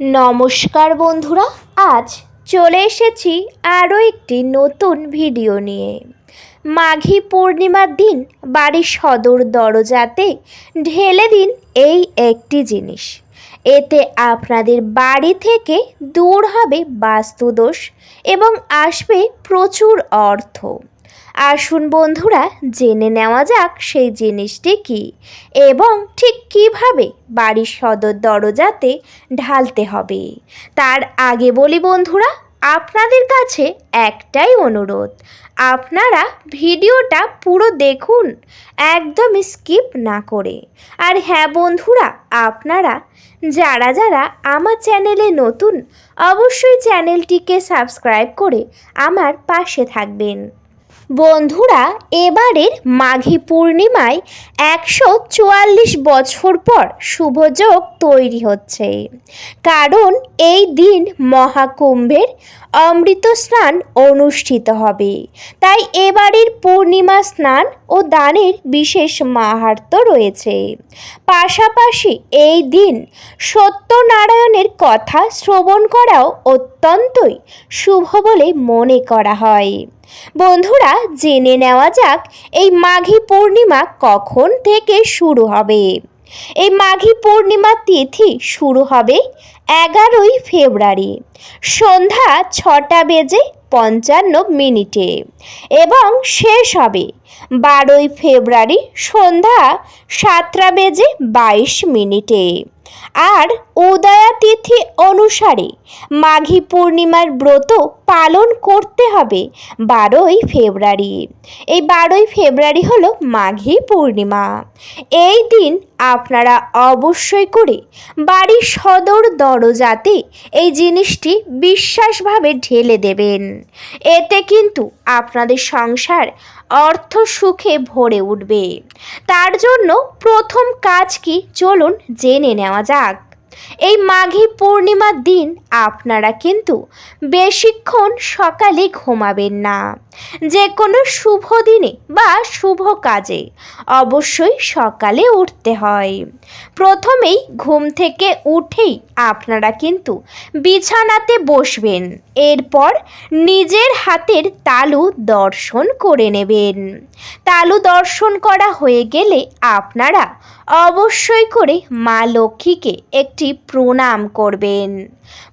নমস্কার বন্ধুরা, আজ চলে এসেছি আরও একটি নতুন ভিডিও নিয়ে। মাঘী পূর্ণিমার দিন বাড়ির সদর দরজাতে ঢেলে দিন এই একটি জিনিস। এতে আপনাদের বাড়ি থেকে দূর হবে বাস্তুদোষ এবং আসবে প্রচুর অর্থ। আসুন বন্ধুরা, জেনে নেওয়া যাক সেই জিনিসটি কি এবং ঠিক কীভাবে বাড়ির সদর দরজাতে ঢালতে হবে। তার আগে বলি বন্ধুরা, আপনাদের কাছে একটাই অনুরোধ, আপনারা ভিডিওটা পুরো দেখুন, একদম স্কিপ না করে। আর হ্যাঁ বন্ধুরা, আপনারা যারা যারা আমার চ্যানেলে নতুন, অবশ্যই চ্যানেলটিকে সাবস্ক্রাইব করে আমার পাশে থাকবেন। বন্ধুরা, এবারের মাঘী পূর্ণিমায় একশো চুয়াল্লিশ বছর পর শুভযোগ তৈরি হচ্ছে। কারণ এই দিন মহাকুম্ভের অমৃত স্নান অনুষ্ঠিত হবে। তাই এবারের পূর্ণিমা স্নান ও দানের বিশেষ মাহাত্ম্য রয়েছে। পাশাপাশি এই দিন সত্যনারায়ণের কথা শ্রবণ করাও অত্যন্তই শুভ বলে মনে করা হয়। বন্ধুরা, জেনে নেওয়া যাক এই মাঘী পূর্ণিমা কখন থেকে শুরু হবে। এই মাঘী পূর্ণিমা তিথি শুরু হবে এগারোই ফেব্রুয়ারি, সন্ধ্যা ছটা বেজে পঞ্চান্ন মিনিটে এবং শেষ হবে বারোই ফেব্রুয়ারি, সন্ধ্যা সাতটা বেজে বাইশ মিনিটে। আর উদয়াতিথি অনুসারে মাঘী পূর্ণিমার ব্রত পালন করতে হবে বারোই ফেব্রুয়ারি। এই বারোই ফেব্রুয়ারি হলো মাঘী পূর্ণিমা। এই দিন আপনারা অবশ্যই করে বাড়ির সদর দরজাতে এই জিনিসটি বিশ্বাসভাবে ঢেলে দেবেন। এতে কিন্তু আপনাদের সংসার অর্থ সুখে ভরে উঠবে। তার জন্য প্রথম কাজ কি? চলুন জেনে নেওয়া যাক। এই মাঘী পূর্ণিমার দিন আপনারা কিন্তু বেশিক্ষণ সকালে ঘুমাবেন না। যে কোনো শুভ দিনে বা শুভ কাজে অবশ্যই সকালে উঠতে হয়। প্রথমেই ঘুম থেকে উঠেই আপনারা কিন্তু বিছানাতে বসবেন। এরপর নিজের হাতের তালু দর্শন করে নেবেন। তালু দর্শন করা হয়ে গেলে আপনারা অবশ্যই করে মা লক্ষ্মীকে একটি প্রণাম করবেন।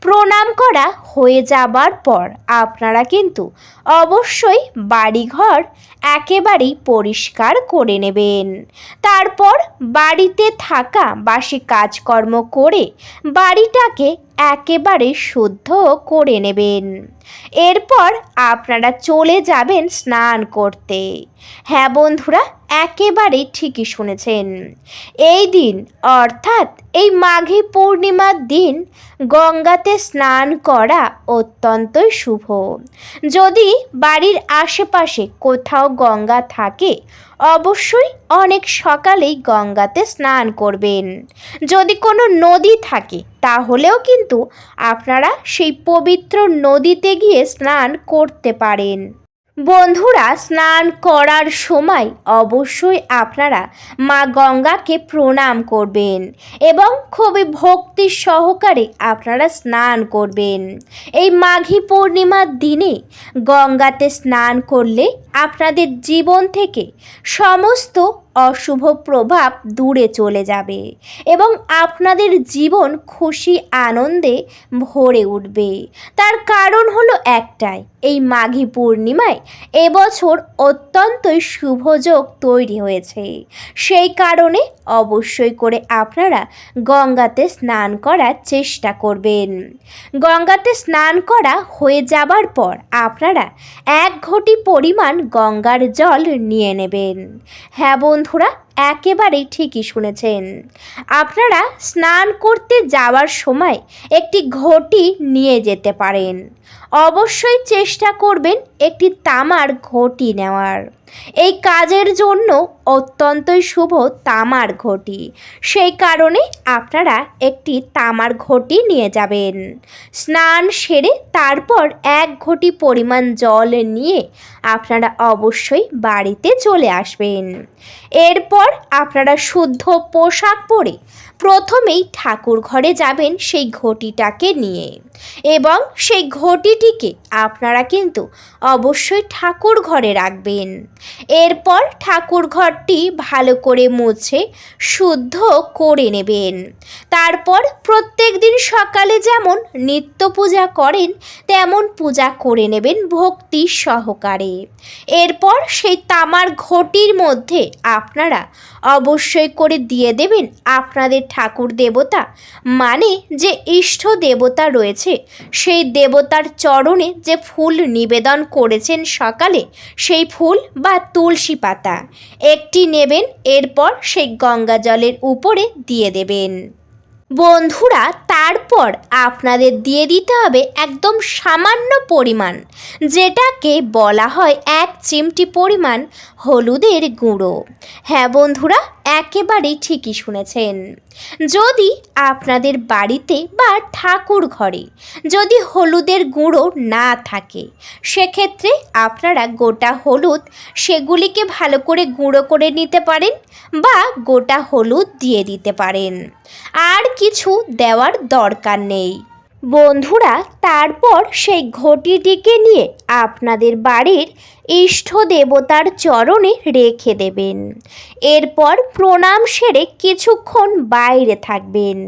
প্রণাম করা হয়ে যাবার পর আপনারা কিন্তু অবশ্যই বাড়িঘর একেবারেই পরিষ্কার করে নেবেন। তারপর বাড়িতে থাকা বাসি কাজকর্ম করে বাড়িটাকে একেবারে শুদ্ধ করে নেবেন। এরপর আপনারা চলে যাবেন স্নান করতে। হ্যাঁ বন্ধুরা একেবারে ঠিকই শুনেছেন। এই দিন, অর্থাৎ এই মাঘী পূর্ণিমার দিন গঙ্গাতে স্নান করা অত্যন্তই শুভ। যদি বাড়ির আশেপাশে কোথাও গঙ্গা থাকে, অবশ্যই অনেক সকালেই গঙ্গাতে স্নান করবেন। যদি কোনো নদী থাকে, তাহলেও কিন্তু আপনারা সেই পবিত্র নদীতে গিয়ে স্নান করতে পারেন। বন্ধুরা, স্নান করার সময় অবশ্যই আপনারা মা গঙ্গাকে প্রণাম করবেন এবং খুবই ভক্তি সহকারে আপনারা স্নান করবেন। এই মাঘী পূর্ণিমার দিনে গঙ্গাতে স্নান করলে আপনাদের জীবন থেকে সমস্ত অশুভ প্রভাব দূরে চলে যাবে এবং আপনাদের জীবন খুশি আনন্দে ভরে উঠবে। তার কারণ হলো একটাই, এই মাঘী পূর্ণিমায় এবছর অত্যন্তই শুভযোগ তৈরি হয়েছে। সেই কারণে অবশ্যই করে আপনারা গঙ্গাতে স্নান করার চেষ্টা করবেন। গঙ্গাতে স্নান করা হয়ে যাবার পর আপনারা এক ঘটি পরিমাণ গঙ্গার জল নিয়ে নেবেন। হ্যাঁ বন্ধুরা একেবারেই ঠিকই শুনেছেন। আপনারা স্নান করতে যাওয়ার সময় একটি ঘটি নিয়ে যেতে পারেন। অবশ্যই চেষ্টা করবেন একটি তামার ঘটি নেওয়ার। এই কাজের জন্য অত্যন্তই শুভ তামার ঘটি। সেই কারণে আপনারা একটি তামার ঘটি নিয়ে যাবেন। স্নান সেরে তারপর এক ঘটি পরিমাণ জল নিয়ে আপনারা অবশ্যই বাড়িতে চলে আসবেন। এরপর আপনারা শুদ্ধ পোশাক পরে প্রথমেই ঠাকুর ঘরে যাবেন সেই ঘটিটাকে নিয়ে। এবং সেই ঘটিটিকে আপনারা কিন্তু অবশ্যই ঠাকুর ঘরে রাখবেন। এরপর ঠাকুর ঘরটি ভালো করে মুছে, শুদ্ধ করে নেবেন। তারপর প্রত্যেক দিন সকালে যেমন নিত্য পূজা করেন, তেমন পূজা করে নেবেন ভক্তি সহকারে। এরপর সেই তামার ঘটির মধ্যে আপনারা অবশ্যই করে দিয়ে দেবেন আপনাদের ঠাকুর দেবতা মানে যে ইষ্ট দেবতা রয়েছে সেই দেবতার চরণে যে ফুল নিবেদন করেছেন সকালে, সেই ফুল বা তুলসী পাতা। একটি নেবেন, এরপর সেই গঙ্গা জলের উপরে দিয়ে দেবেন। বন্ধুরা, তারপর আপনাদের দিয়ে দিতে হবে একদম সামান্য পরিমাণ, যেটাকে বলা হয় এক চিমটি পরিমাণ হলুদের গুঁড়ো। হ্যাঁ বন্ধুরা একেবারেই ঠিকই শুনেছেন। যদি আপনাদের বাড়িতে বা ঠাকুর ঘরে যদি হলুদের গুঁড়ো না থাকে, সেক্ষেত্রে আপনারা গোটা হলুদ সেগুলিকে ভালো করে গুঁড়ো করে নিতে পারেন বা গোটা হলুদ দিয়ে দিতে পারেন। আর কিছু দেওয়ার দরকার নেই। বন্ধুরা, তারপর সেই ঘটিটিকে নিয়ে আপনাদের বাড়ির ইষ্ট দেবতার চরণে রেখে দেবেন। এরপর প্রণাম সেরে কিছুক্ষণ বাইরে থাকবেন।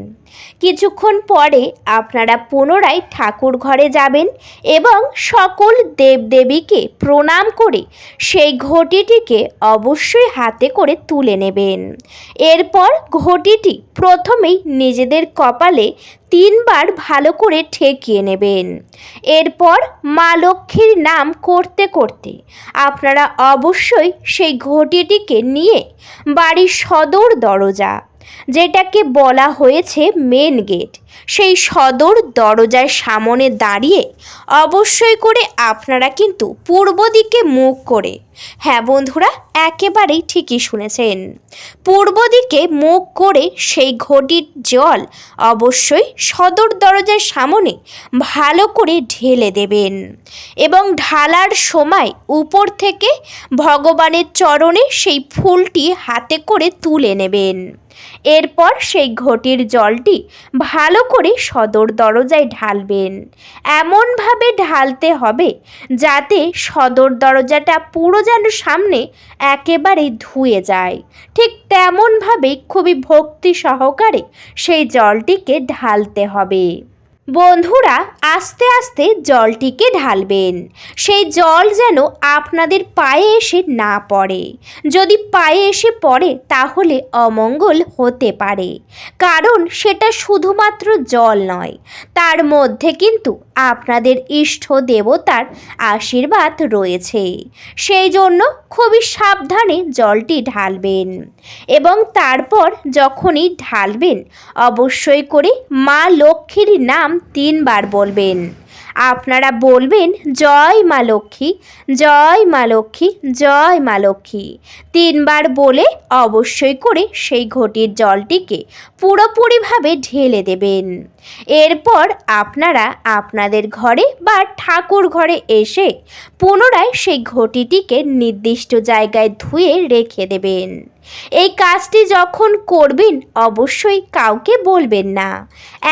কিছুক্ষণ পরে আপনারা পুনরায় ঠাকুর ঘরে যাবেন এবং সকল দেবদেবীকে প্রণাম করে সেই ঘটিটিকে অবশ্যই হাতে করে তুলে নেবেন। এরপর ঘটিটি প্রথমেই নিজেদের কপালে তিনবার ভালো করে ঠেকিয়ে নেবেন। এরপর মা লক্ষ্মীর নাম করতে করতে আপনারা অবশ্যই সেই ঘটিটিকে নিয়ে বাড়ির সদর দরজা, যেটাকে বলা হয়েছে মেন গেট সেই সদর দরজার সামনে দাঁড়িয়ে অবশ্যই করে আপনারা কিন্তু পূর্ব দিকে মুখ করে হ্যাঁ বন্ধুরা, একেবারেই ঠিকই শুনেছেন। পূর্ব দিকে মুখ করে সেই ঘটির জল অবশ্যই সদর দরজার সামনে ভালো করে ঢেলে দেবেন এবং ঢালার সময় উপর থেকে ভগবানের চরণে সেই ফুলটি হাতে করে তুলে নেবেন। এরপর সেই ঘটির জলটি ভালো করে সদর দরজায় ঢালবেন। এমনভাবে ঢালতে হবে যাতে সদর দরজাটা পুরো যেন সামনে একেবারে ধুয়ে যায়। ঠিক তেমনভাবেই খুবই ভক্তি সহকারে সেই জলটিকে ঢালতে হবে। বন্ধুরা, আস্তে আস্তে জলটিকে ঢালবেন। সেই জল যেন আপনাদের পায়ে এসে না পড়ে। যদি পায়ে এসে পড়ে, তাহলে অমঙ্গল হতে পারে। কারণ সেটা শুধুমাত্র জল নয়, তার মধ্যে কিন্তু আপনাদের ইষ্ট দেবতার আশীর্বাদ রয়েছে। সেই জন্য খুবই সাবধানে জলটি ঢালবেন এবং তারপর যখনই ঢালবেন, অবশ্যই করে মা লক্ষ্মীর নাম তিনবার বলবেন। আপনারা বলবেন, জয় মা লক্ষ্মী, জয় মা লক্ষ্মী, জয় মা লক্ষ্মী। তিনবার বলে অবশ্যই করে সেই ঘটির জলটিকে পুরোপুরিভাবে ঢেলে দেবেন। এরপর আপনারা আপনাদের ঘরে বা ঠাকুর ঘরে এসে পুনরায় সেই ঘটিটিকে নির্দিষ্ট জায়গায় ধুয়ে রেখে দেবেন। এই কাজটি যখন করবেন, অবশ্যই কাউকে বলবেন না।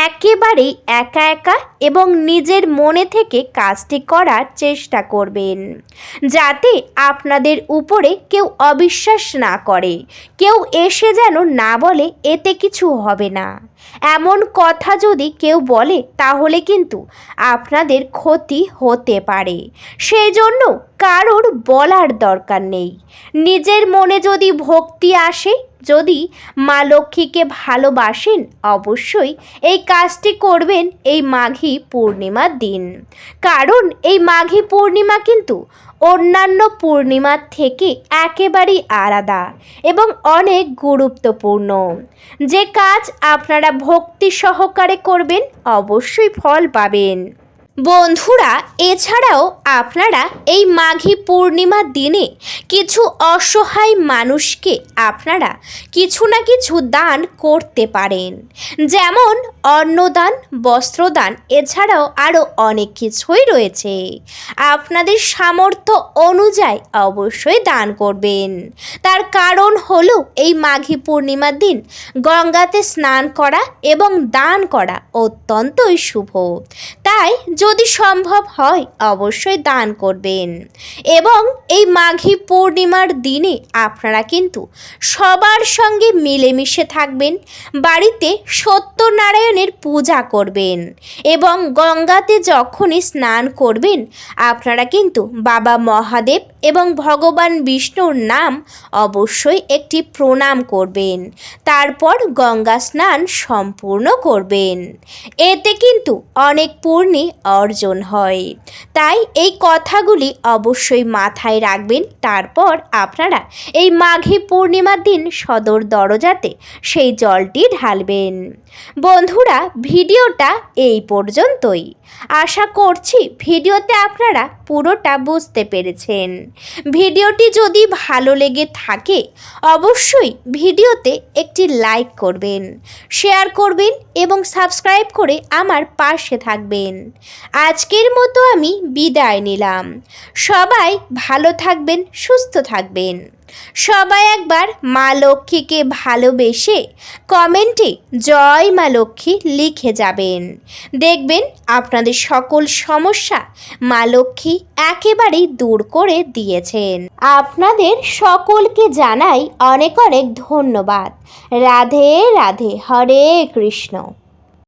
একেবারেই একা একা এবং নিজের মনে থেকে কাজটি করার চেষ্টা করবেন, যাতে আপনাদের উপরে কেউ অবিশ্বাস না করে। কেউ এসে যেন না বলে, এতে কিছু হবে না। এমন কথা যদি কেউ বলে, তাহলে কিন্তু আপনাদের ক্ষতি হতে পারে। সেই জন্য কারোর বলার দরকার নেই। নিজের মনে যদি ভক্তি আসে, যদি মা লক্ষ্মীকে ভালোবাসেন, অবশ্যই এই কাজটি করবেন এই মাঘী পূর্ণিমার দিন। কারণ এই মাঘী পূর্ণিমা কিন্তু অন্যান্য পূর্ণিমার থেকে একেবারেই আলাদা এবং অনেক গুরুত্বপূর্ণ। যে কাজ আপনারা ভক্তি সহকারে করবেন, অবশ্যই ফল পাবেন। বন্ধুরা, এছাড়াও আপনারা এই মাঘী পূর্ণিমার দিনে কিছু অসহায় মানুষকে আপনারা কিছু না কিছু দান করতে পারেন। যেমন অন্নদান, বস্ত্রদান, এছাড়াও আরও অনেক কিছুই রয়েছে। আপনাদের সামর্থ্য অনুযায়ী অবশ্যই দান করবেন। তার কারণ হলো এই মাঘী পূর্ণিমার দিন গঙ্গাতে স্নান করা এবং দান করা অত্যন্তই শুভ। তাই যদি সম্ভব হয়, অবশ্যই দান করবেন। এবং এই মাঘী পূর্ণিমার দিনে আপনারা কিন্তু সবার সঙ্গে মিলেমিশে থাকবেন, বাড়িতে সত্যনারায়ণের পূজা করবেন এবং গঙ্গাতে যখনই স্নান করবেন, আপনারা কিন্তু বাবা মহাদেব এবং ভগবান বিষ্ণুর নাম অবশ্যই একটি প্রণাম করবেন। তারপর গঙ্গা স্নান সম্পূর্ণ করবেন। এতে কিন্তু অনেক পূর্ণি অর্জন হয়। তাই এই কথাগুলি অবশ্যই মাথায় রাখবেন। তারপর আপনারা এই মাঘী পূর্ণিমার দিন সদর দরজাতে সেই জলটি ঢালবেন। বন্ধুরা, ভিডিওটা এই পর্যন্তই। আশা করছি ভিডিওতে আপনারা পুরোটা বুঝতে পেরেছেন। ভিডিওটি যদি ভালো লেগে থাকে, অবশ্যই ভিডিওতে একটি লাইক করবেন, শেয়ার করবেন এবং সাবস্ক্রাইব করে আমার পাশে থাকবেন। আজকের মতো আমি বিদায় নিলাম। সবাই ভালো থাকবেন, সুস্থ থাকবেন। সবাই একবার মা লক্ষ্মীকে ভালোবেসে কমেন্টে জয় মা লক্ষ্মী লিখে যাবেন। দেখবেন আপনাদের সকল সমস্যা মা লক্ষ্মী একেবারেই দূর করে দিয়েছেন। আপনাদের সকলকে জানাই অনেক অনেক ধন্যবাদ। রাধে রাধে, হরে কৃষ্ণ।